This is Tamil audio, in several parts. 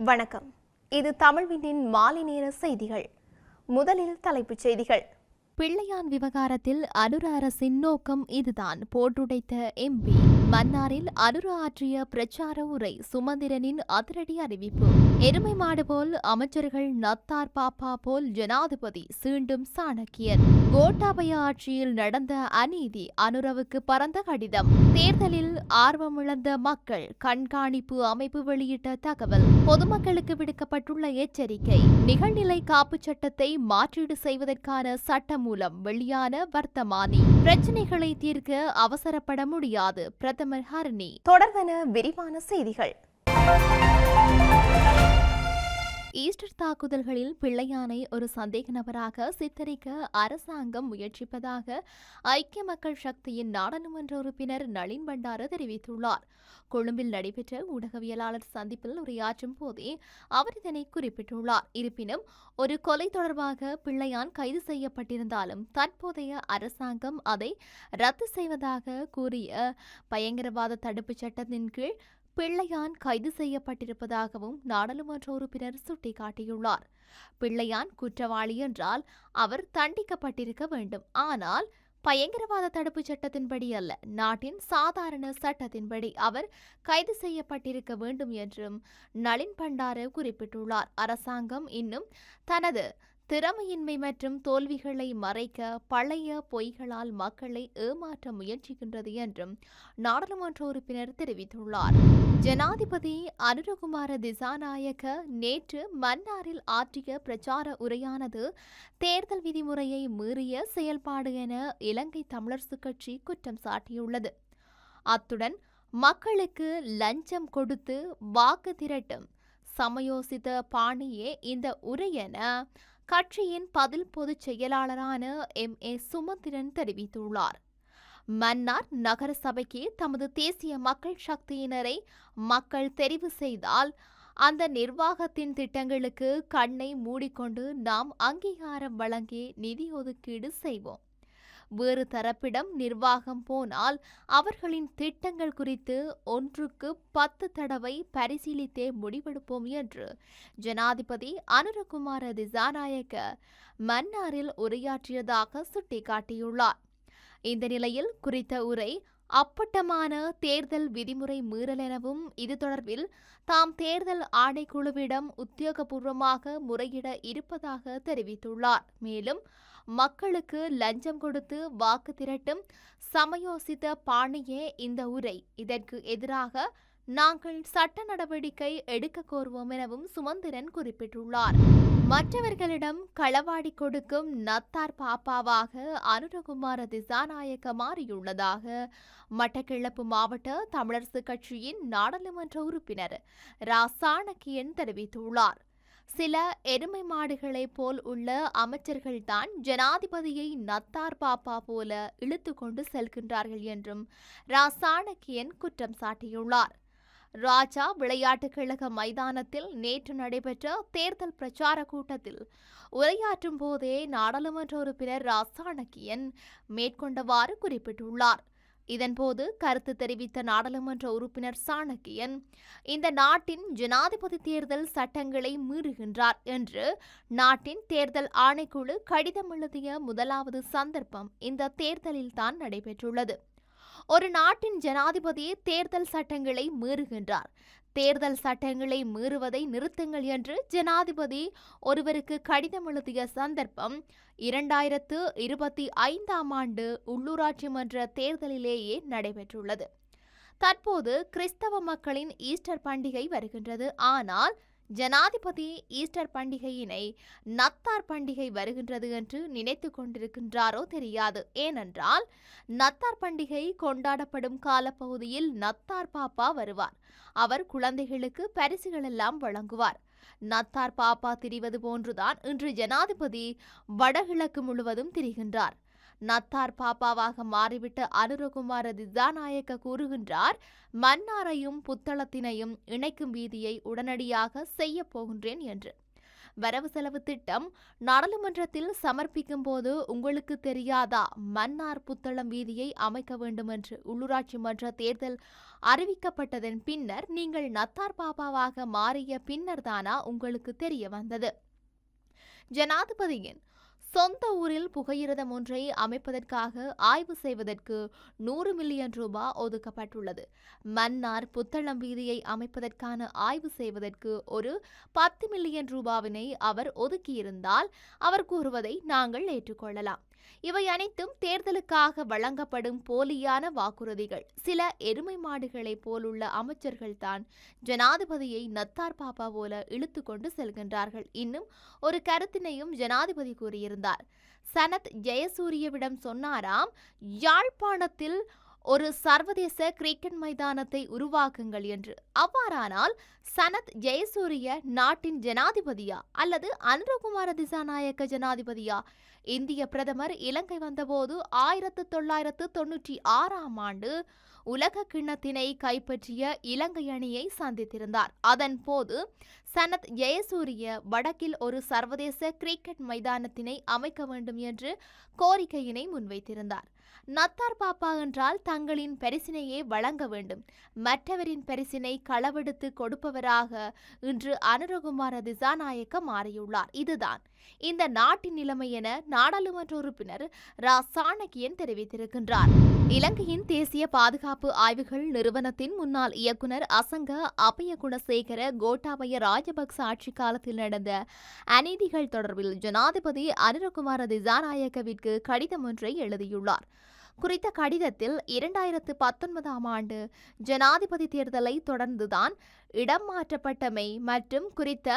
வணக்கம். இது தமிழ்வினின் மாலை நேர செய்திகள். முதலில் தலைப்புச் செய்திகள். பிள்ளையான் விவகாரத்தில் அனுர அரசின் நோக்கம் இதுதான். போட்டுடைத்த எம்பி. மன்னாரில் அனுர ஆற்றிய பிரச்சார உரை சுமந்திரனின் அதிரடி அறிவிப்பு. எருமை மாடு போல் அமைச்சர்கள் நத்தார் பாப்பா போல் ஜனாதிபதி சீண்டும் சாணக்கியன் கோட்டாபய ஆட்சியில் நடந்த அநீதி அனுரவுக்கு பறந்த கடிதம். தேர்தலில் ஆர்வமிழந்த மக்கள் கண்காணிப்பு அமைப்பு வெளியிட்ட தகவல். பொதுமக்களுக்கு விடுக்கப்பட்டுள்ள எச்சரிக்கை நிகழ்நிலை காப்புச் சட்டத்தை மாற்றீடு செய்வதற்கான சட்ட மூலம் வெளியான வர்த்தமானி. பிரச்சினைகளை தீர்க்க அவசரப்பட முடியாது. பிரதமர் ஹரணி. தொடர்வன விரிவான செய்திகள். ஈஸ்டர் தாக்குதல்களில் பிள்ளையானை ஒரு சந்தேக நபராக சித்தரிக்க அரசாங்கம் முயற்சிப்பதாக ஐக்கிய மக்கள் சக்தியின் நாடாளுமன்ற உறுப்பினர் நளின் பண்டார தெரிவித்துள்ளார். கொழும்பில் நடைபெற்ற ஊடகவியலாளர் சந்திப்பில் உரையாற்றும் போதே அவர் இதனை குறிப்பிட்டுள்ளார். இருப்பினும் ஒரு கொலை தொடர்பாக பிள்ளையான் கைது செய்யப்பட்டிருந்தாலும் தற்போதைய அரசாங்கம் அதை ரத்து செய்வதாக கூறிய பயங்கரவாத தடுப்புச் சட்டத்தின் கீழ் பிள்ளையான் கைது செய்யப்பட்டிருப்பதாகவும் நாடாளுமன்ற உறுப்பினர் சுட்டிக்காட்டியுள்ளார். பிள்ளையான் குற்றவாளி என்றால் அவர் தண்டிக்கப்பட்டிருக்க வேண்டும். ஆனால் பயங்கரவாத தடுப்பு சட்டத்தின்படி அல்ல. நாட்டின் சாதாரண சட்டத்தின்படி அவர் கைது செய்யப்பட்டிருக்க வேண்டும் என்றும் நளின் பண்டார குறிப்பிட்டுள்ளார். அரசாங்கம் இன்னும் தனது திறமையின்மை மற்றும் தோல்விகளை மறைக்க பழைய பொய்களால் மக்களை ஏமாற்ற முயற்சிக்கின்றது என்றும் நாடாளுமன்ற உறுப்பினர் தெரிவித்துள்ளார். ஜனாதிபதி அனுரகுமார திசாநாயக்க நேற்று மன்னாரில் ஆற்றிய பிரச்சார உரையானது தேர்தல் விதிமுறையை மீறிய செயல்பாடு என இலங்கை தமிழரசுக் கட்சி குற்றம் சாட்டியுள்ளது. அத்துடன் மக்களுக்கு லஞ்சம் கொடுத்து வாக்கு திரட்டும் சமயோசித்த பாணியே இந்த உரை என கட்சியின் பதில் பொதுச் செயலாளரான எம். ஏ. சுமந்திரன் தெரிவித்துள்ளார். மன்னார் நகர சபைக்கு தமது தேசிய மக்கள் சக்தியினரை மக்கள் தெரிவு செய்தால் அந்த நிர்வாகத்தின் திட்டங்களுக்கு கண்ணை மூடிக்கொண்டு நாம் அங்கீகாரம் வழங்கி நிதி ஒதுக்கீடு செய்வோம். வேறு தரப்பிடம் நிர்வாகம் போனால் அவர்களின் திட்டங்கள் குறித்து ஒன்றுக்கு பத்து தடவை பரிசீலித்தே முடிவெடுப்போம் என்று ஜனாதிபதி அனுரகுமார திசாநாயக்க மன்னாரில் உரையாற்றியதாக சுட்டிக்காட்டியுள்ளார். இந்த நிலையில் குறித்த உரை அப்பட்டமான தேர்தல் விதிமுறை மீறல் எனவும் இது தொடர்பில் தாம் தேர்தல் ஆணைக்குழுவிடம் உத்தியோகபூர்வமாக முறையிட இருப்பதாக தெரிவித்துள்ளார். மேலும் மக்களுக்கு லஞ்சம் கொடுத்து வாக்கு திரட்டும் சமயோசித்த பாணியே இந்த உரை இதற்கு எதிராக நாங்கள் சட்ட நடவடிக்கை எடுக்க கோருவோம் எனவும் சுமந்திரன் குறிப்பிட்டுள்ளார். மற்றவர்களிடம் களவாடி கொடுக்கும் நத்தார் பாப்பாவாக அனுரகுமார திசாநாயக்க மாறியுள்ளதாக மட்டக்கிழப்பு மாவட்ட தமிழரசு கட்சியின் நாடாளுமன்ற உறுப்பினர் ரா சாணக்கியன் தெரிவித்துள்ளார். சில எருமை மாடுகளைப் போல் உள்ள அமைச்சர்கள்தான் ஜனாதிபதியை நத்தார் பாப்பா போல இழுத்து கொண்டு செல்கின்றார்கள் என்றும் ரா சாணக்கியன் குற்றம் சாட்டியுள்ளார். ராஜா விளையாட்டுக் கழக மைதானத்தில் நேற்று நடைபெற்ற தேர்தல் பிரச்சார கூட்டத்தில் உரையாற்றும் போதே நாடாளுமன்ற உறுப்பினர் ரா சாணக்கியன் மேற்கொண்டவாறு குறிப்பிட்டுள்ளார். இதன்போது கருத்து தெரிவித்த நாடாளுமன்ற உறுப்பினர் சாணக்கியன் இந்த நாட்டின் ஜனாதிபதி தேர்தல் சட்டங்களை மீறுகின்றார் என்று நாட்டின் தேர்தல் ஆணைக்குழு கடிதம் எழுதிய முதலாவது சந்தர்ப்பம் இந்த தேர்தலில்தான் நடைபெற்றுள்ளது. ஒரு நாட்டின் ஜனாதிபதியே தேர்தல் சட்டங்களை மீறுகின்றார். தேர்தல் சட்டங்களை மீறுவதை நிறுத்துங்கள் என்று ஜனாதிபதி ஒருவருக்கு கடிதம் எழுதிய சந்தர்ப்பம் இரண்டாயிரத்து இருபத்தி ஐந்தாம் ஆண்டு உள்ளூராட்சி மன்ற தேர்தலிலேயே நடைபெற்றுள்ளது. தற்போது கிறிஸ்தவ மக்களின் ஈஸ்டர் பண்டிகை வருகின்றது. ஆனால் ஜனாதிபதி ஈஸ்டர் பண்டிகையினை நத்தார் பண்டிகை வருகின்றது என்று நினைத்து கொண்டிருக்கின்றாரோ தெரியாது. ஏனென்றால் நத்தார் பண்டிகை கொண்டாடப்படும் காலப்பகுதியில் நத்தார் பாப்பா வருவார். அவர் குழந்தைகளுக்கு பரிசுகள் எல்லாம் வழங்குவார். நத்தார் பாப்பா திரிவது போன்றுதான் இன்று ஜனாதிபதி வடகிழக்கு முழுவதும் திரிகின்றார். நத்தார் பாப்பாவாக மாறிவிட்ட அனுரகுமார திசாநாயக்க கூறுகின்றார் மன்னாரையும் புத்தளத்தினையும் இணைக்கும் வீதியை உடனடியாக செய்ய போகின்றேன் என்று. வரவு செலவு திட்டம் நாடாளுமன்றத்தில் சமர்ப்பிக்கும் போது உங்களுக்கு தெரியாதா மன்னார் புத்தளம் வீதியை அமைக்க வேண்டும் என்று உள்ளூராட்சி மன்ற தேர்தல் அறிவிக்கப்பட்டதன் பின்னர் நீங்கள் நத்தார் பாபாவாக மாறிய பின்னர்தானா உங்களுக்கு தெரிய வந்தது? ஜனாதிபதியின் சொந்த ஊரில் புகையிரதம் ஒன்றை அமைப்பதற்காக ஆய்வு செய்வதற்கு நூறு மில்லியன் ரூபாய் ஒதுக்கப்பட்டுள்ளது. மன்னார் புத்தளம் வீதியை அமைப்பதற்கான ஆய்வு செய்வதற்கு ஒரு பத்து மில்லியன் ரூபாவினை அவர் ஒதுக்கியிருந்தால் அவர் கூறுவதை நாங்கள் ஏற்றுக்கொள்ளலாம். இவை அனைத்தும் தேர்தலுக்காக வழங்கப்படும் போலியான வாக்குறுதிகள். சில எருமை மாடுகளைப் போலுள்ள அமைச்சர்கள்தான் ஜனாதிபதியை நத்தார் பாப்பா போல இழுத்து கொண்டு செல்கின்றார்கள். இன்னும் ஒரு கருத்தினையும் ஜனாதிபதி கூறியிருந்தார். சனத் ஜெயசூரியவிடம் சொன்னாராம் யாழ்ப்பாணத்தில் ஒரு சர்வதேச கிரிக்கெட் மைதானத்தை உருவாக்குங்கள் என்று. அவ்வாறானால் சனத் ஜெயசூரிய நாட்டின் ஜனாதிபதியா அல்லது அனுரகுமார திசாநாயக்க ஜனாதிபதியா? இந்திய பிரதமர் இலங்கை வந்தபோது ஆயிரத்து தொள்ளாயிரத்து தொன்னூற்றி ஆறாம் ஆண்டு உலக கிண்ணத்தினை கைப்பற்றிய இலங்கை அணியை சந்தித்திருந்தார். அதன் போது சனத் ஜெயசூரிய வடக்கில் ஒரு சர்வதேச கிரிக்கெட் மைதானத்தினை அமைக்க வேண்டும் என்று கோரிக்கையினை முன்வைத்திருந்தார். நத்தார் பாப்பா என்றால் தங்களின் பரிசினையே வழங்க வேண்டும். மற்றவரின் பரிசினை களவெடுத்து கொடுப்பவராக இன்று அனுரகுமார திசாநாயக்க மாறியுள்ளார். இதுதான். இந்த நாட்டின் நிலைமை என நாடாளுமன்ற உறுப்பினர் ரா. சாணக்கியன் தெரிவித்திருக்கின்றார். இலங்கையின் தேசிய பாதுகாப்பு ஆய்வுகள் நிறுவனத்தின் முன்னாள் இயக்குனர் அசங்க அபய குணசேகர கோட்டாபய ராஜபக்ச ஆட்சி காலத்தில் நடந்த அநீதிகள் தொடர்பில் ஜனாதிபதி அனுரகுமார திசாநாயக்கவிற்கு கடிதம் ஒன்றை எழுதியுள்ளார். குறித்த கடிதத்தில் இரண்டாயிரத்து பத்தொன்பதாம் ஆண்டு ஜனாதிபதி தேர்தலை தொடர்ந்துதான் இடம் மாற்றப்பட்டமை மற்றும் குறித்த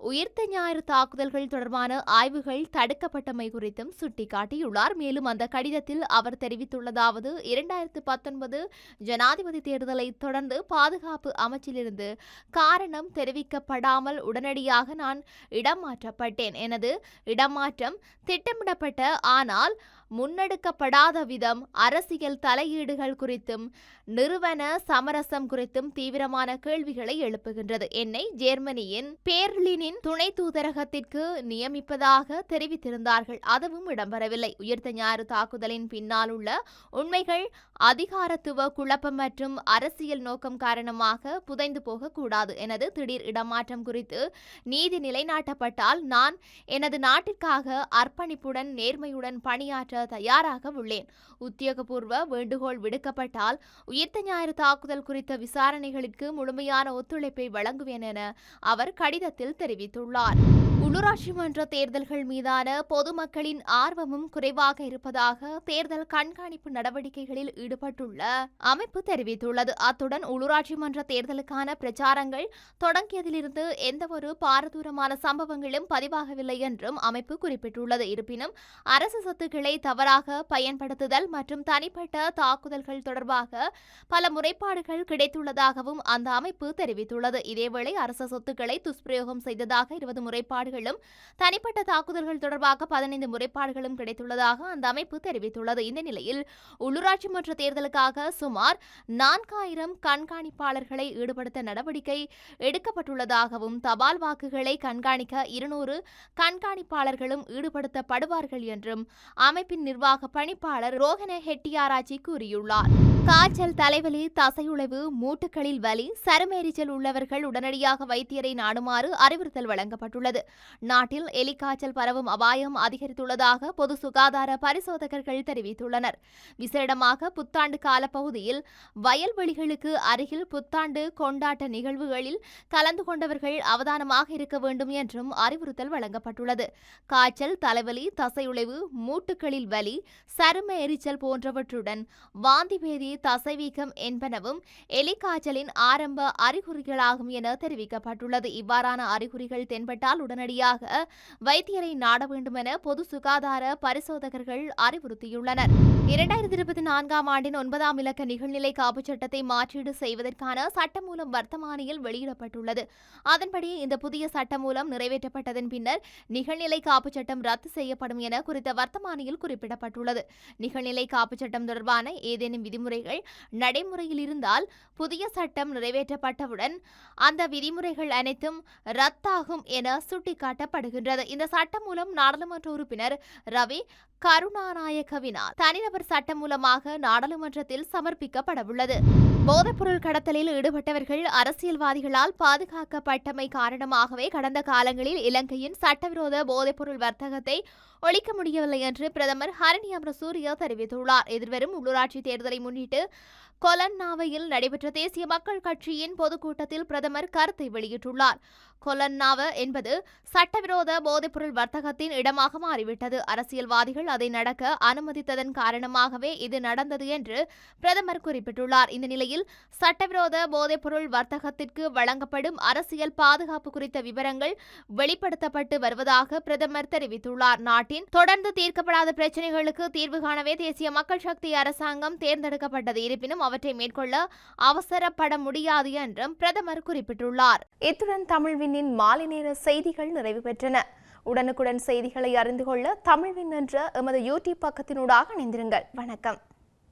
உயிர்த்த ஞாயிறு தாக்குதல்கள் தொடர்பான ஆய்வுகள் தடுக்கப்பட்டமை குறித்தும் சுட்டிக்காட்டியுள்ளார். மேலும் அந்த கடிதத்தில் அவர் தெரிவித்துள்ளதாவது இரண்டாயிரத்து பத்தொன்பது ஜனாதிபதி தேர்தலை தொடர்ந்து பாதுகாப்பு அமைச்சிலிருந்து காரணம் தெரிவிக்கப்படாமல் உடனடியாக நான் இடமாற்றப்பட்டேன் எனது இடமாற்றம் திட்டமிடப்பட்ட ஆனால் முன்னெடுக்கப்படாத விதம் அரசியல் தலையீடுகள் குறித்தும் நிறுவன சமரசம் குறித்தும் தீவிரமான கேள்விகளை எழுப்புகின்றது. என்னை ஜெர்மனியின் பேர்லினின் துணை தூதரகத்திற்கு நியமிப்பதாக தெரிவித்திருந்தார்கள். அதுவும் இடம்பெறவில்லை. உயிர்த்த ஞாயிறு தாக்குதலின் பின்னால் உள்ள உண்மைகள் அதிகாரத்துவ குழப்பம் மற்றும் அரசியல் நோக்கம் காரணமாக புதைந்து போகக்கூடாது. எனது திடீர் இடமாற்றம் குறித்து நீதி நிலைநாட்டப்பட்டால் நான் எனது நாட்டிற்காக அர்ப்பணிப்புடன் நேர்மையுடன் பணியாற்ற தயாராக உள்ளேன் உத்தியோகபூர்வ வேண்டுகோள் விடுக்கப்பட்டால் உயிர்த்த ஞாயிறு தாக்குதல் குறித்த விசாரணைகளுக்கு முழுமையான ஒத்துழைப்பை வழங்குவேன் என அவர் கடிதத்தில் தெரிவித்துள்ளார். உள்ளூராட்சி மன்ற தேர்தல்கள் மீதான பொதுமக்களின் ஆர்வமும் குறைவாக இருப்பதாக தேர்தல் கண்காணிப்பு நடவடிக்கைகளில் ஈடுபட்டுள்ள அமைப்பு தெரிவித்துள்ளது. அத்துடன் உள்ளூராட்சி மன்ற தேர்தலுக்கான பிரச்சாரங்கள் தொடங்கியதிலிருந்து எந்தவொரு பாரதூரமான சம்பவங்களும் பதிவாகவில்லை என்றும் அமைப்பு குறிப்பிட்டுள்ளது. இருப்பினும் அரசு சொத்துக்களை தவறாக பயன்படுத்துதல் மற்றும் தனிப்பட்ட தாக்குதல்கள் தொடர்பாக பல முறைப்பாடுகள் கிடைத்துள்ளதாகவும் அந்த அமைப்பு தெரிவித்துள்ளது. இதேவேளை அரச சொத்துக்களை துஷ்பிரயோகம் செய்ததாக இருபது முறைப்பாடுகளும் தனிப்பட்ட தாக்குதல்கள் தொடர்பாக பதினைந்து முறைப்பாடுகளும் கிடைத்துள்ளதாக அந்த அமைப்பு தெரிவித்துள்ளது. இந்த நிலையில் உள்ளூராட்சி மன்ற தேர்தலுக்காக சுமார் நான்காயிரம் கண்காணிப்பாளர்களை ஈடுபடுத்த நடவடிக்கை எடுக்கப்பட்டுள்ளதாகவும் தபால் வாக்குகளை கண்காணிக்க இருநூறு கண்காணிப்பாளர்களும் ஈடுபடுத்தப்படுவார்கள் என்றும் அமைப்பின் நிர்வாக பணிப்பாளர் ரோஹன ஹெட்டியாராஜி கூறியுள்ளார். காய்ச்சல் தலைவலி தசையுளைவு மூட்டுகளில் வலி சருமேரிச்சல் உள்ளவர்கள் உடனடியாக வைத்தியரை நாடுமாறு அறிவுறுத்தல் வழங்கப்பட்டுள்ளது. நாட்டில் எலிக்காய்ச்சல் பரவும் அபாயம் அதிகரித்துள்ளதாக பொது சுகாதார பரிசோதகர்கள் தெரிவித்துள்ளனர். விசேடமாக புத்தாண்டு காலப்பகுதியில் வயல்வெளிகளுக்கு அருகில் புத்தாண்டு கொண்டாட்ட நிகழ்வுகளில் கலந்து கொண்டவர்கள் அவதானமாக இருக்க வேண்டும் என்றும் அறிவுறுத்தல் வழங்கப்பட்டுள்ளது. காய்ச்சல் தலைவலி தசையுளைவு மூட்டுகளில் வலி சரும எரிச்சல் போன்றவற்றுடன் வாந்தி பேதி தசைவீக்கம் என்பனவும் எலிக்காய்ச்சலின் ஆரம்ப அறிகுறிகளாகும் என தெரிவிக்கப்பட்டுள்ளது. இவ்வாறான அறிகுறிகள் தென்பட்டால் உடனடியாக வைத்தியரை நாட வேண்டும் என பொது சுகாதார பரிசோதகர்கள் அறிவுறுத்தியுள்ளனர். இரண்டாயிரத்தி இருபத்தி நான்காம் ஆண்டின் ஒன்பதாம் இலக்க நிகழ்நிலை காப்புச் சட்டத்தை மாற்றீடு செய்வதற்கான சட்டமூலம் வர்த்தமானியில் வெளியிடப்பட்டுள்ளது. அதன்படி இந்த புதிய சட்டமூலம் நிறைவேற்றப்பட்டதன் பின்னர் நிகழ்நிலை காப்புச் சட்டம் ரத்து செய்யப்படும் என குறித்த வர்த்தமானியில் குறிப்பிட்டார் குறிப்பிடப்பட்டுள்ளது. நிகழ்நிலை காப்புச் சட்டம் தொடர்பான ஏதேனும் விதிமுறைகள் நடைமுறையில் இருந்தால் புதிய சட்டம் நிறைவேற்றப்பட்டவுடன் அந்த விதிமுறைகள் அனைத்தும் ரத்தாகும் என சுட்டிக்காட்டப்படுகின்றது. இந்த சட்டம் மூலம் நாடாளுமன்ற உறுப்பினர் ரவி கருணாநாயகவினால் தனிநபர் சட்டம் மூலமாக நாடாளுமன்றத்தில் சமர்ப்பிக்கப்படவுள்ளது. போதைப்பொருள் கடத்தலில் ஈடுபட்டவர்கள் அரசியல்வாதிகளால் பாதுகாக்கப்பட்டமை காரணமாகவே கடந்த காலங்களில் இலங்கையின் சட்டவிரோத போதைப்பொருள் வர்த்தகத்தை ஒழிக்க முடியவில்லை என்று பிரதமர் ஹரணி அமரசூரிய தெரிவித்துள்ளார். எதிர்வரும் உள்ளூராட்சி தேர்தலை முன்னிட்டு கொலன்னாவையில் நடைபெற்ற தேசிய மக்கள் கட்சியின் பொதுக்கூட்டத்தில் பிரதமர் கருத்தை வெளியிட்டுள்ளார். கொலன்னாவ என்பது சட்டவிரோத போதைப்பொருள் வர்த்தகத்தின் இடமாக மாறிவிட்டது. அரசியல்வாதிகள் அதை நடக்க அனுமதித்ததன் காரணமாகவே இது நடந்தது என்று பிரதமர் குறிப்பிட்டுள்ளார். இந்த நிலையில் சட்டவிரோத போதைப்பொருள் வர்த்தகத்திற்கு வழங்கப்படும் அரசியல் பாதுகாப்பு குறித்த விவரங்கள் வெளிப்படுத்தப்பட்டு வருவதாக பிரதமர் தெரிவித்துள்ளார். நாட்டின் தொடர்ந்து தீர்க்கப்படாத பிரச்சினைகளுக்கு தீர்வு காணவே தேசிய மக்கள் சக்தி அரசாங்கம் தேர்ந்தெடுக்கப்பட்டது. இருப்பினும் அவற்றை மேற்கொள்ள அவசரப்பட முடியாது என்றும் பிரதமர் குறிப்பிட்டுள்ளார். இத்துடன் தமிழ்வினின் மாலை நேர செய்திகள் நிறைவு பெற்றன. உடனுக்குடன் செய்திகளை அறிந்து கொள்ள தமிழ்வின் என்ற எமது யூடியூப் பக்கத்தினூடாக இணைந்திருங்கள். வணக்கம்.